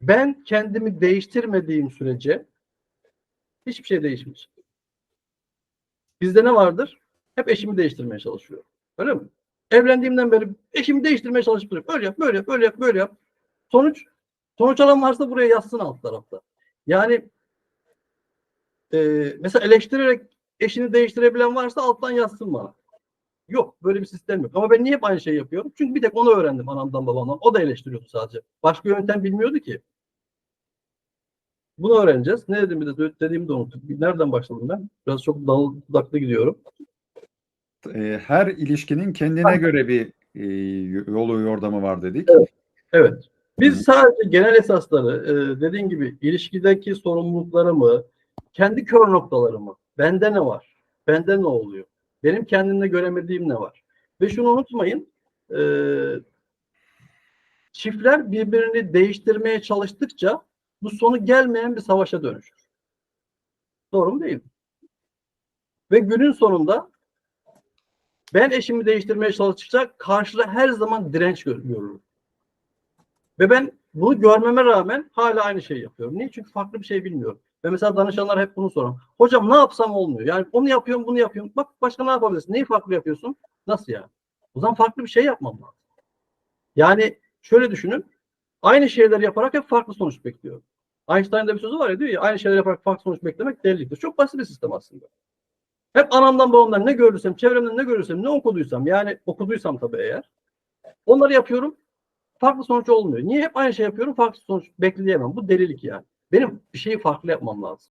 Ben kendimi değiştirmediğim sürece hiçbir şey değişmeyecek. Bizde ne vardır? Hep eşimi değiştirmeye çalışıyorum. Öyle mi? Evlendiğimden beri eşimi değiştirmeye çalışıp duruyorum. Öyle yap, böyle yap, böyle yap, böyle yap. Sonuç sonuç alan varsa buraya yazsın alt tarafta. Yani e, mesela eleştirerek eşini değiştirebilen varsa alttan yazsın bana. Yok böyle bir sistem yok. Ama ben niye aynı şeyi yapıyorum? Çünkü bir tek onu öğrendim anamdan babamdan. O da eleştiriyordu sadece. Başka yöntem bilmiyordu ki. Bunu öğreneceğiz. Ne dedim bir de dediğimi de unuttum. Nereden başladım ben? Biraz çok dal, dudaklı gidiyorum. E, her ilişkinin kendine göre bir e, yolu yordamı var dedik. Evet. Evet. Biz sadece genel esasları e, dediğin gibi ilişkideki sorumluluklarımı, kendi kör noktalarımı, bende ne var, bende ne oluyor, benim kendimde göremediğim ne var. Ve şunu unutmayın, e, çiftler birbirini değiştirmeye çalıştıkça bu sonu gelmeyen bir savaşa dönüşür. Doğru mu değil mi? Ve günün sonunda ben eşimi değiştirmeye çalıştıkça karşıda her zaman direnç gör- görürüm. Ve ben bunu görmeme rağmen hala aynı şeyi yapıyorum. Niye? Çünkü farklı bir şey bilmiyorum. Ve mesela danışanlar hep bunu sorar. Hocam ne yapsam olmuyor. Yani onu yapıyorum, bunu yapıyorum. Bak başka ne yapabilirsin? Neyi farklı yapıyorsun? Nasıl yani? O zaman farklı bir şey yapmam lazım. Yani şöyle düşünün. Aynı şeyler yaparak hep farklı sonuç bekliyorum. Einstein'da bir sözü var ya diyor ya aynı şeyler yaparak farklı sonuç beklemek deliliktir. Çok basit bir sistem aslında. Hep anamdan babamdan ne görürsem, çevremden ne görürsem, ne okuduysam yani okuduysam tabii eğer onları yapıyorum farklı sonuç olmuyor. Niye hep aynı şey yapıyorum? Farklı sonuç bekleyemem. Bu delilik yani. Benim bir şeyi farklı yapmam lazım.